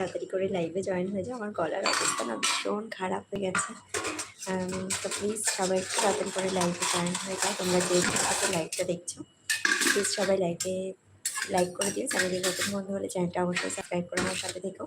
তাড়াতাড়ি করে লাইভে জয়েন হয়ে যাও। আমার গলার অবস্থা না ভীষণ খারাপ হয়ে গেছে। তো প্লিজ সবাই একটু তাড়াতাড়ি করে লাইভে জয়েন হয়ে যাও। তোমরা যে সাথে লাইভটা দেখছ। প্লিজ সবাই লাইভে লাইক করে দিও। চ্যানেলে নতুন বন্ধু হলে চ্যানেলটা অবশ্যই সাবস্ক্রাইব করে আমার সাথে দেখো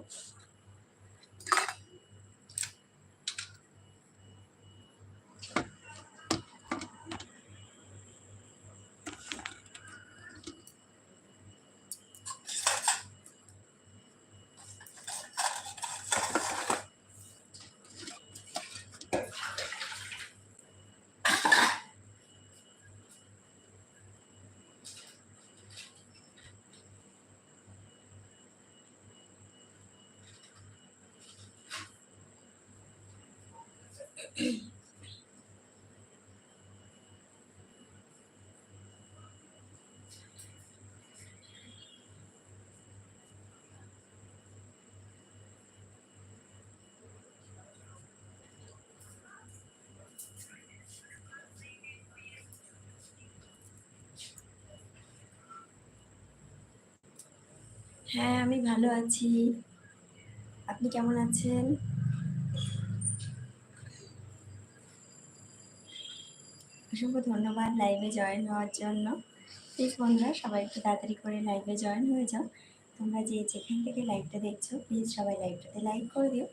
হ্যাঁ আমি ভালো আছি। আপনি কেমন আছেন? অসংখ্য ধন্যবাদ লাইভে জয়েন হওয়ার জন্য। প্লিজ বন্ধুরা, সবাই একটু তাড়াতাড়ি করে লাইভে জয়েন হয়ে যাও। তোমরা যে যেখান থেকে লাইভটা দেখছ প্লিজ সবাই লাইভটাতে লাইক করে দিও।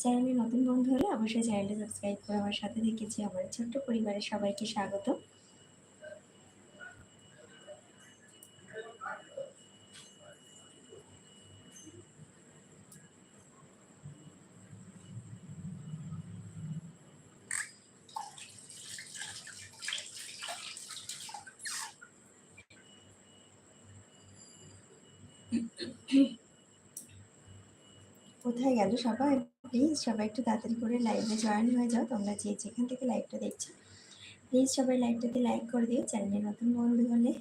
চ্যানেলে নতুন বন্ধু হলে অবশ্যই চ্যানেলটা সাবস্ক্রাইব করে আমার সাথে দেখেছি আমার ছোট্ট পরিবারের সবাইকে স্বাগত কোথায় গেল সবাই? প্লিজ সবাই একটু তাড়াতাড়ি করে লাইভে জয়েন হয়ে যাও। তোমরা যে যেখান থেকে লাইভটা দেখছ প্লিজ সবাই লাইভটাতে লাইক করে দিও চ্যানেলে নতুন বন্ধু হলে।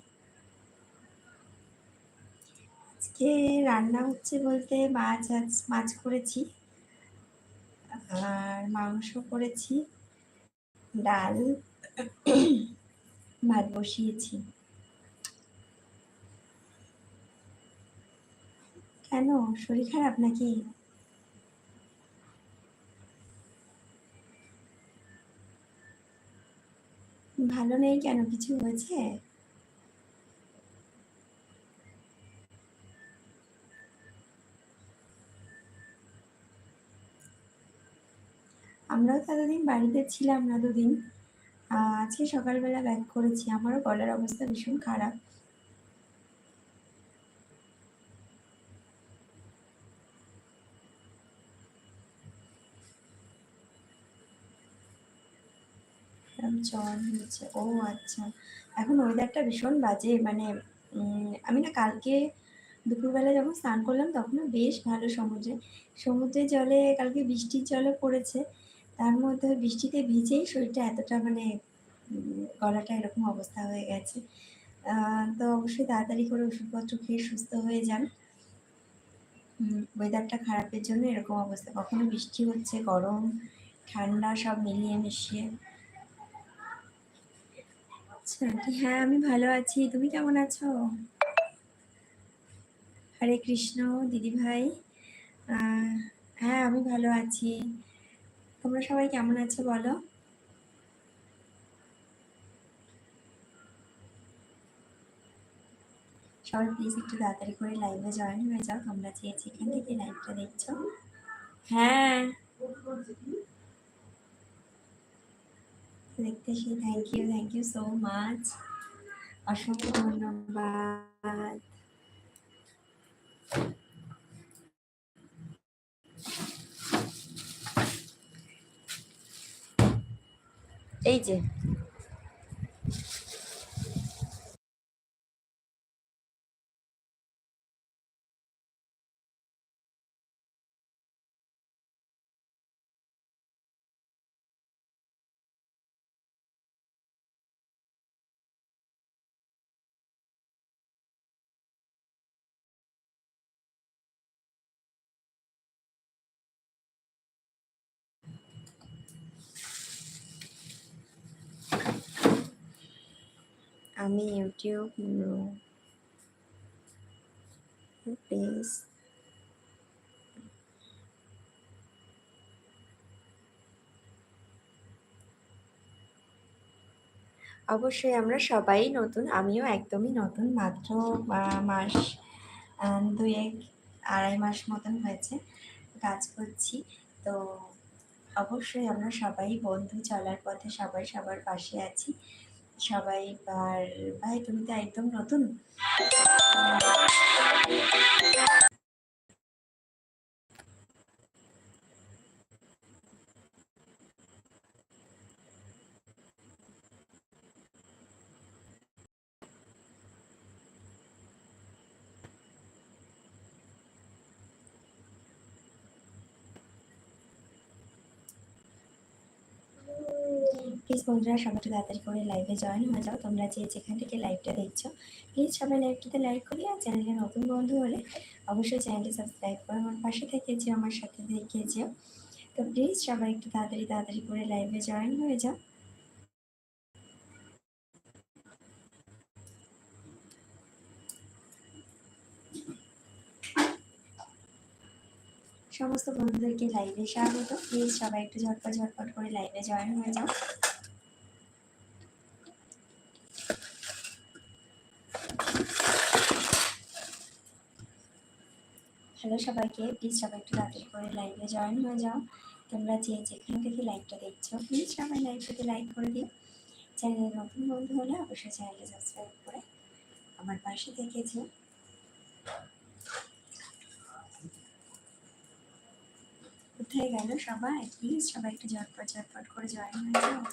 আজকে রান্না হচ্ছে বলতে মাছ আজ মাছ করেছি, আর মাংস করেছি, ডাল, ভাত বসিয়েছি। কেন? শরীর খারাপ নাকি? ভালো নেই কেন? কিছু হয়েছে? আমরাও তো এতদিন বাড়িতে ছিলাম না দুদিন। আজকে সকালবেলা ব্যাক করেছি। আমারও গলার অবস্থা ভীষণ খারাপ। জ্বর হয়েছে ও আচ্ছা। এখন ওয়েদারটা ভীষণ বাজে মানে আমি না কালকে দুপুরবেলা যখন স্নান করলাম তখনও বেশ ভালো সমুদ্রে। সমুদ্রের জলে, কালকে বৃষ্টির জলে পড়েছে, তার মধ্যে বৃষ্টিতে ভিজেই শরীরটা এতটা মানে গলাটা এরকম অবস্থা হয়ে গেছে। তো অবশ্যই তাড়াতাড়ি করে ওষুধপত্র খেয়ে সুস্থ হয়ে যান। ওয়েদারটা খারাপের জন্য এরকম অবস্থা। কখনো বৃষ্টি হচ্ছে, গরম, ঠান্ডা, সব মিলিয়ে মিশিয়ে। আচ্ছা হ্যাঁ আমি ভালো আছি। তুমি কেমন আছো? হরে কৃষ্ণ, দিদি ভাই। হ্যাঁ আমি ভালো আছি। তোমরা সবাই কেমন আছো বলো? সবাই প্লিজ একটু তাড়াতাড়ি করে লাইভে জয়েন হয়ে যাও। তোমরা যে যেখান থেকে লাইভটা দেখছ। হ্যাঁ। দেখতে সেই thank you thank you so much অসংখ্য ধন্যবাদ। এই যে। আমি ইউটিউব প্লিজ। অবশ্যই আমরা সবাই নতুন, আমিও একদমই নতুন, মাত্র মাস দুই এক আড়াই মাস মতন হয়েছে কাজ করছি। তো অবশ্যই আমরা সবাই বন্ধু চলার পথে সবাই সবার পাশে আছি। সবাই ভাই তুমি তো একদম নতুন প্লিজ বন্ধুরা, সবাই একটু তাড়াতাড়ি করে লাইভে জয়েন হয়ে যাও। তোমরা যে যেখান থেকে লাইভটা দেখছ প্লিজ সবাই লাইভটাতে লাইক করি আর চ্যানেলে নতুন বন্ধু হলে অবশ্যই চ্যানেলটি সাবস্ক্রাইব করে আমার পাশে থেকে যেও, আমার সাথে থেকে যেও। তো প্লিজ সবাই একটু তাড়াতাড়ি তাড়াতাড়ি করে লাইভে জয়েন হয়ে যাও। সমস্ত বন্ধুদেরকে লাইভে স্বাগত। প্লিজ সবাই একটু ঝটপট ঝটপট করে লাইভে জয়েন হয়ে যাও। হ্যালো সবাইকে প্লিজ সবাই একটু তাড়াতাড়ি করে লাইভে জয়েন হয়ে যাও। তোমরা যে যেখান থেকে লাইভটা দেখছ প্লিজ সবাই লাইভটাতে লাইক করে দিও। চ্যানেলে নতুন বন্ধু হলে অবশ্যই চ্যানেলটা সাবস্ক্রাইব করে আমার পাশে থেকেছে কোথায় গেল সবাই? প্লিজ সবাই একটু ঝটপট ঝটপট করে জয়েন হয়ে যাও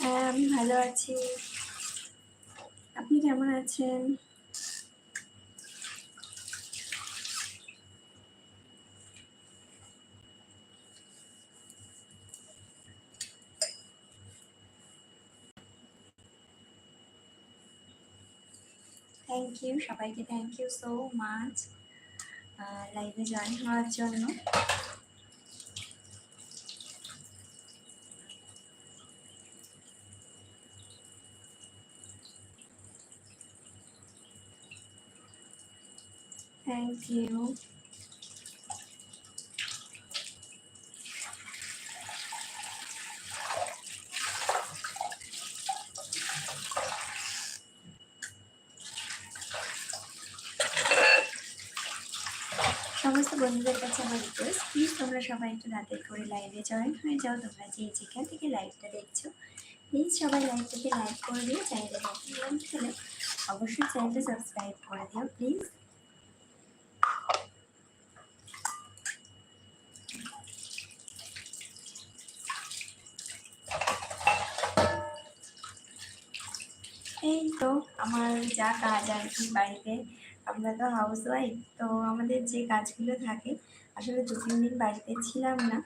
হ্যাঁ আমি ভালো আছি। আপনি কেমন আছেন? থ্যাংক ইউ সবাইকে থ্যাংক ইউ সো মাচ লাইভে জয়েন হওয়ার জন্য। থ্যাংক ইউ সমস্ত বন্ধুদের কাছে আমার রিকোয়েস্ট প্লিজ তোমরা সবাই একটু তাড়াতাড়ি করে লাইভে জয়েন হয়ে যাও, তোমরা যে যেখান থেকে লাইভটা দেখছ। প্লিজ সবাই লাইভটাকে লাইক করে দিও চ্যানেলে নতুন অবশ্যই চ্যানেলটা সাবস্ক্রাইব করে দিও প্লিজ এই তো আমার যা কাজ আর কি বাড়িতে। আমরা তো হাউস ওয়াইফ তো আমাদের যে কাজগুলো থাকে, আসলে দু তিন দিন বাড়িতে ছিলাম না।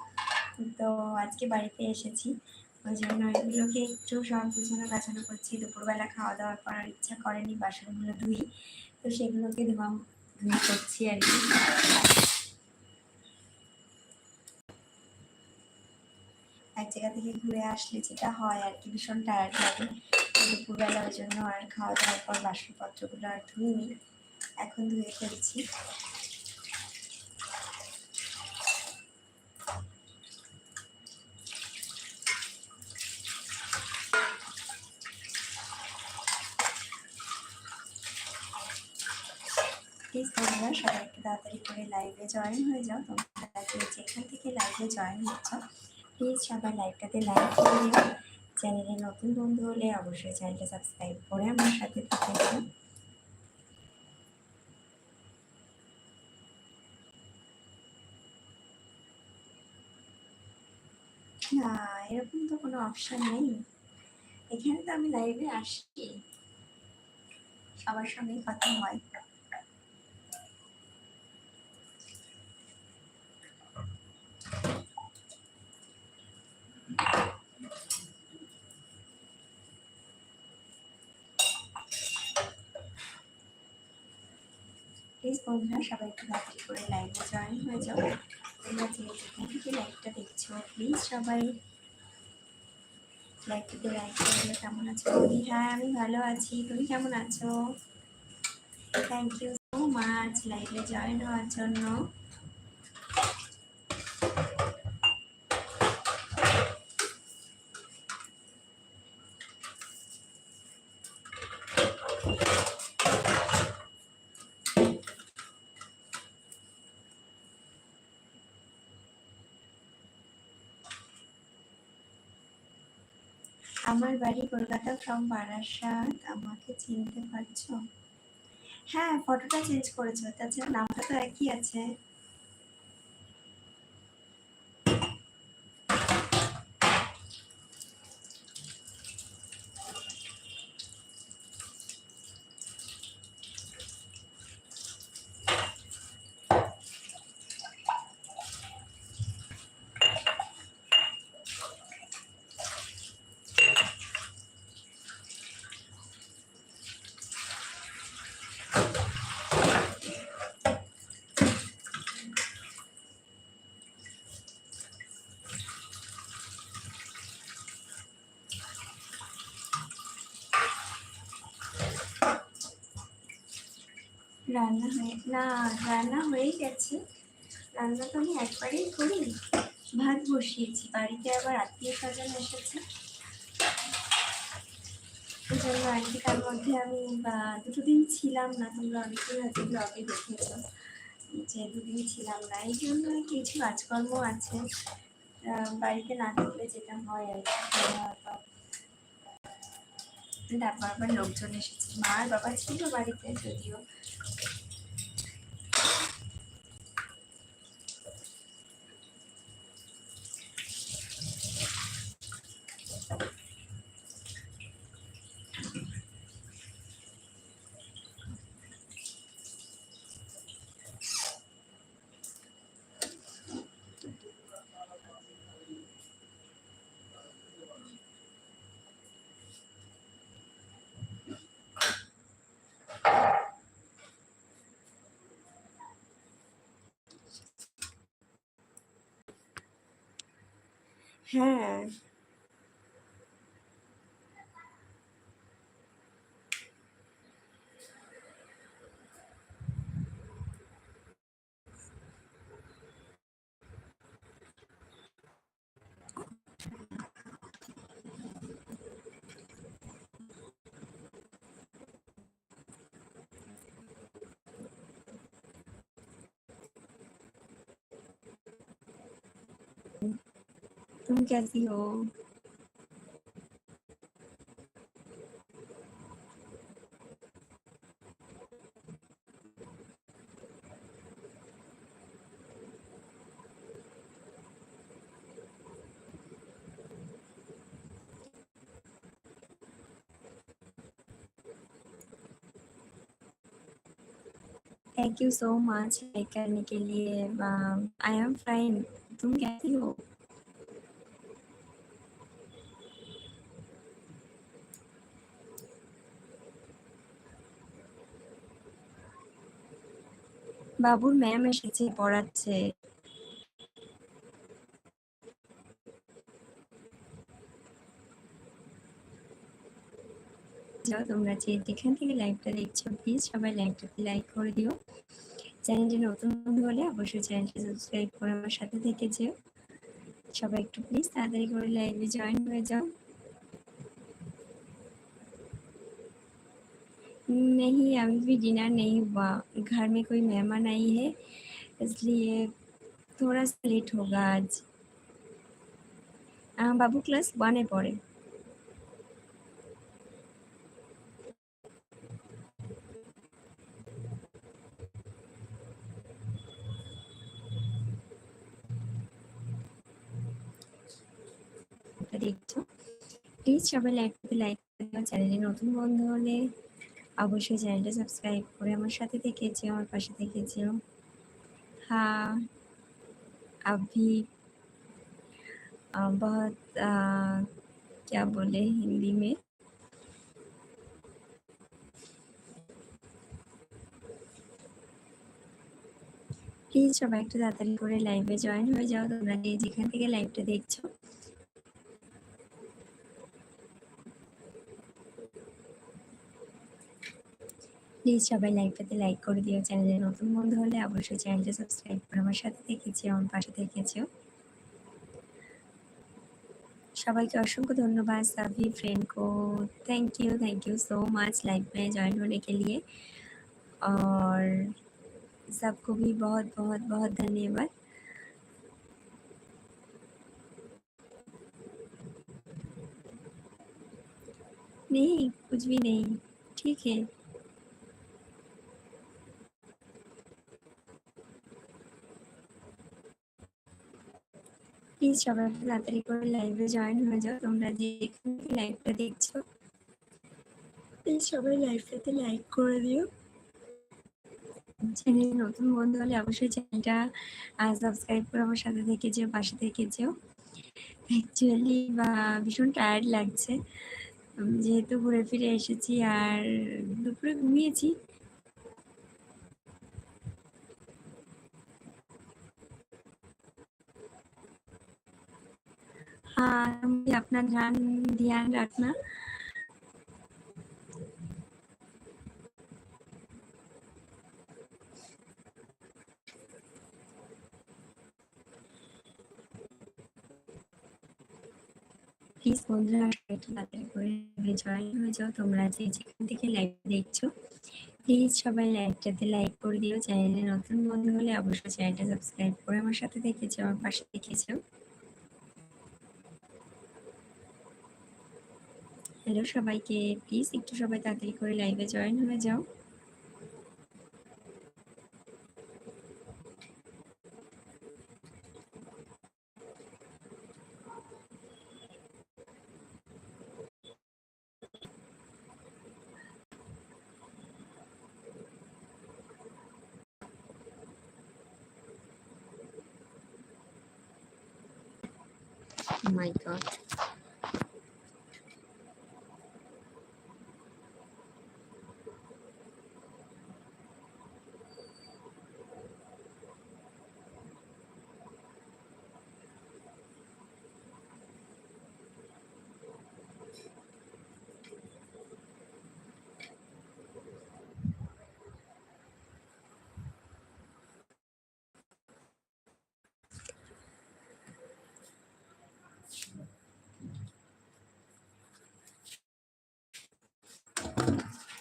তো আজকে বাড়িতে এসেছি। ওই জন্য এগুলোকে একটু সব গুছানো গাছানো করছি। দুপুরবেলা খাওয়া দাওয়া করার ইচ্ছা করেনি, বাসনগুলো ধুই। তো সেগুলোকে ধোয়া ধুই করছি আর কি এক জায়গা থেকে ঘুরে আসলে যেটা হয় আর কি, ভীষণ টায়ার্ড লাগে। দুপুরবেলা ওই জন্য আর খাওয়া দাওয়ার পর বাসনপত্রগুলো আর ধুইনি এখন ধুয়ে ফেলছি। তোমরা সবাই একটু তাড়াতাড়ি করে লাইভে জয়েন হয়ে যাও। তোমরা যেখান থেকে লাইভে জয়েন হচ্ছ প্লিজ সবাই লাইভটাতে লাইক করে দিও। চ্যানেলে নতুন বন্ধু হলে অবশ্যই চ্যানেলটা সাবস্ক্রাইব করে আমার সাথে থাকবে না, এরকম তো কোনো অপশন নেই। এখানে তো আমি লাইভে আসি সবার সঙ্গেই কথা হয়। প্লিজ বন্ধুরা, সবাই একটু তাড়াতাড়ি করে লাইভে জয়েন হয়ে যাও। তোমরা যে যেখান থেকে লাইভটা দেখছ প্লিজ সবাই লাইভটাতে লাইক করে কেমন আছো? বলি হ্যাঁ আমি ভালো আছি। তুমি কেমন আছো? থ্যাংক ইউ সো মাচ লাইভে জয়েন হওয়ার জন্য। আমার বাড়ি কলকাতা ফ্রম বারাসাত, আমাকে চিনতে পারছ? হ্যাঁ ফটোটা চেঞ্জ করেছ তাছাড়া নামটা তো একই আছে। রান্না হয়ে, না, রান্না হয়েই গেছে। রান্না তো আমি একবারেই করি ভাত বসিয়েছি। বাড়িতে আবার আত্মীয় স্বজন এসেছে। এই জন্য আর কি তার মধ্যে আমি দুটো দিন ছিলাম না, তোমরা অনেকেই হয়তো ব্লগে দেখেছ, যে দুদিন ছিলাম না। এই জন্য কিছু কাজকর্ম আছে। বাড়িতে না থাকলে যেটা হয় আর কি তারপর আবার লোকজন এসেছে। মা আর বাবা ছিল বাড়িতে যদিও। হ্যাঁ। तुम कैसी हो? Thank you so much like करने के लिए। आई एम फाइन तुम कैसी हो? বাবুর ম্যাম এসেছে পড়াচ্ছে। তোমরা যে যেখান থেকে লাইভটা দেখছ প্লিজ সবাই লাইভটাতে লাইক করে দিও। চ্যানেলটি নতুন বন্ধু হলে অবশ্যই চ্যানেলটি সাবস্ক্রাইব করে আমার সাথে থেকে যেও। সবাই একটু প্লিজ তাড়াতাড়ি করে লাইভে জয়েন হয়ে যাও। नहीं अभी भी डिनर नहीं हुआ घर में कोई मेहमान आई है इसलिए थोड़ा सा लेट होगा आज বাবু ক্লাস ওয়ানে পড়ে দেখছো প্লিজ সবাই লাইক লাইক চ্যানেলে নতুন বন্ধু হলে অবশ্যই চ্যানেলটা সাবস্ক্রাইব করে আমার সাথে থেকেছে আমার পাশে থেকেছে हाँ अभी बहुत आ, क्या बोले हिंदी में প্লিজ সবাই একটু তাড়াতাড়ি করে লাইভে জয়েন হয়ে যাও তোমরা যেখান থেকে লাইভটা দেখছো প্লিজ সবাই লাইভটাতে লাইক করে দিও চ্যানেলে নতুন বন্ধু হলে অবশ্যই চ্যানেলটা সাবস্ক্রাইব করে আমার সাথে থেকেছে আমার পাশে থেকেছেও সবাইকে অসংখ্য ধন্যবাদ सभी फ्रेंड को thank you thank you so much live में ज्वाइन होने के लिए और सबको भी बहुत बहुत बहुत धन्यवाद नहीं कुछ भी नहीं ठीक है প্লিজ সবাই তাড়াতাড়ি করে লাইভে জয়েন হয়ে যাও তোমরা যে লাইভটা দেখছ প্লিজ সবাই লাইভটাতে লাইক করে দিও চ্যানেল নতুন বন্ধু হলে অবশ্যই চ্যানেলটা সাবস্ক্রাইব করে আমার সাথে থেকে যেও পাশে থেকে যেও অ্যাকচুয়ালি বা ভীষণ টায়ার্ড লাগছে যেহেতু ঘুরে ফিরে এসেছি আর দুপুরে ঘুমিয়েছি আর আপনার ধ্যান ধ্যান রাখনা। প্লিজ বন্ধুরা, একটু তাড়াতাড়ি করে জয়েন হয়ে যাও। তোমরা যে যেখান থেকে লাইভ দেখছ প্লিজ সবাই লাইভটাতে লাইক করে দিও। চ্যানেলে নতুন বন্ধু হলে অবশ্যই চ্যানেলটা সাবস্ক্রাইব করে আমার সাথে দেখেছ আমার পাশে দেখেছ হ্যালো সবাইকে প্লিজ একটু সবাই তাড়াতাড়ি করে লাইভে জয়েন হয়ে যাও Oh.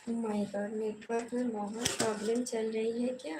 माय गॉड नेटवर्क में बहुत प्रॉब्लम चल रही है क्या?